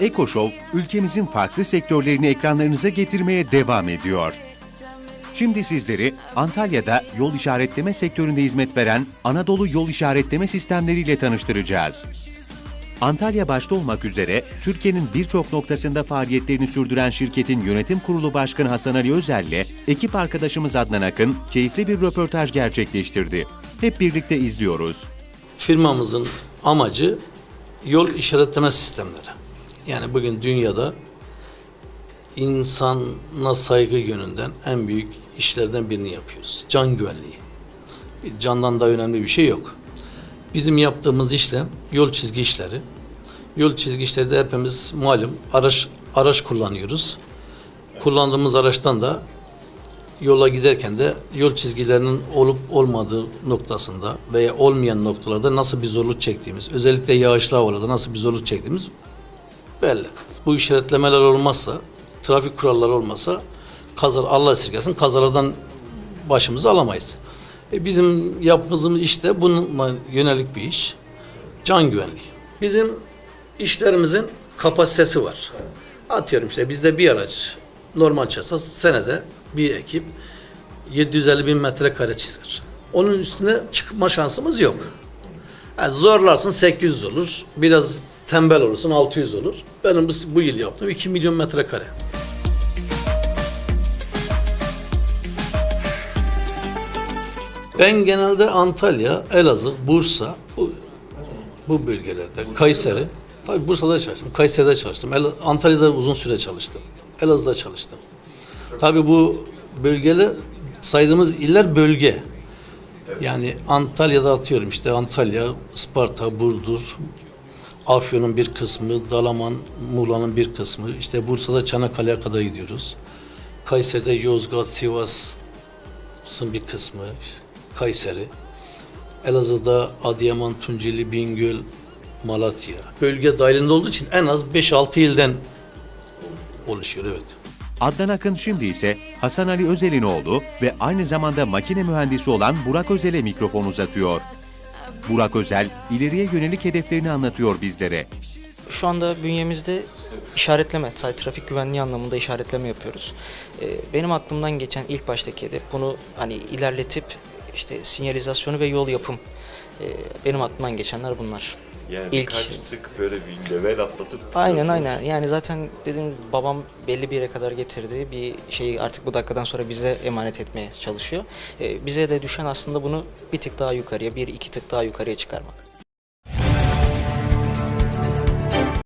Eko Show, ülkemizin farklı sektörlerini ekranlarınıza getirmeye devam ediyor. Şimdi sizleri Antalya'da yol işaretleme sektöründe hizmet veren Anadolu Yol İşaretleme Sistemleriyle tanıştıracağız. Antalya başta olmak üzere Türkiye'nin birçok noktasında faaliyetlerini sürdüren şirketin yönetim kurulu başkanı Hasan Ali Özel ile ekip arkadaşımız Adnan Akın keyifli bir röportaj gerçekleştirdi. Hep birlikte izliyoruz. Firmamızın amacı yol işaretleme sistemleri. Yani bugün dünyada insana saygı yönünden en büyük işlerden birini yapıyoruz. Can güvenliği. Candan da önemli bir şey yok. Bizim yaptığımız işlem yol çizgi işleri. Yol çizgi işleri de hepimiz malum araç araç kullanıyoruz. Kullandığımız araçtan da yola giderken de yol çizgilerinin olup olmadığı noktasında veya olmayan noktalarda nasıl bir zorluk çektiğimiz, özellikle yağışlı havalarda nasıl bir zorluk çektiğimiz belli. Bu işaretlemeler olmazsa, trafik kuralları olmazsa kazar Allah esirgesin kazalardan başımızı alamayız. E bizim yaptığımız işte bununla yönelik bir iş. Can güvenliği. Bizim işlerimizin kapasitesi var. Atıyorum işte bizde bir araç normal çalışsa senede bir ekip 750 bin metrekare çizer. Onun üstüne çıkma şansımız yok. Yani zorlarsın 800 olur. Biraz tembel olursun 600 olur. Benim bu, yıl yaptığım 2 milyon metrekare. Ben genelde Antalya, Elazığ, Bursa bu, bu bölgelerde, Kayseri, tabii Bursa'da çalıştım, Kayseri'de çalıştım, El- Antalya'da uzun süre çalıştım, Elazığ'da çalıştım. Tabii bu bölgeler saydığımız iller bölge. Yani Antalya'da atıyorum işte Antalya, Isparta, Burdur, Afyon'un bir kısmı, Dalaman, Muğla'nın bir kısmı, işte Bursa'da Çanakkale'ye kadar gidiyoruz. Kayseri'de Yozgat, Sivas'ın bir kısmı, Kayseri. Elazığ'da Adıyaman, Tunceli, Bingöl, Malatya. Bölge dahilinde olduğu için en az 5-6 ilden oluşuyor evet. Adnan Akın şimdi ise Hasan Ali Özel'in oğlu ve aynı zamanda makine mühendisi olan Burak Özel'e mikrofon uzatıyor. Burak Özel, ileriye yönelik hedeflerini anlatıyor bizlere. Şu anda bünyemizde işaretleme, sadece trafik güvenliği anlamında işaretleme yapıyoruz. Ee, Benim aklımdan geçen ilk baştaki hedef bunu hani ilerletip işte sinyalizasyonu ve yol yapım. Ee, Benim aklımdan geçenler bunlar. Yani İlk- birkaç tık böyle bir level atlatıp Aynen aynen. Yani zaten dedim babam belli bir yere kadar getirdi. Bir şeyi artık bu dakikadan sonra bize emanet etmeye çalışıyor. Ee, Bize de düşen aslında bunu bir tık daha yukarıya, bir iki tık daha yukarıya çıkarmak.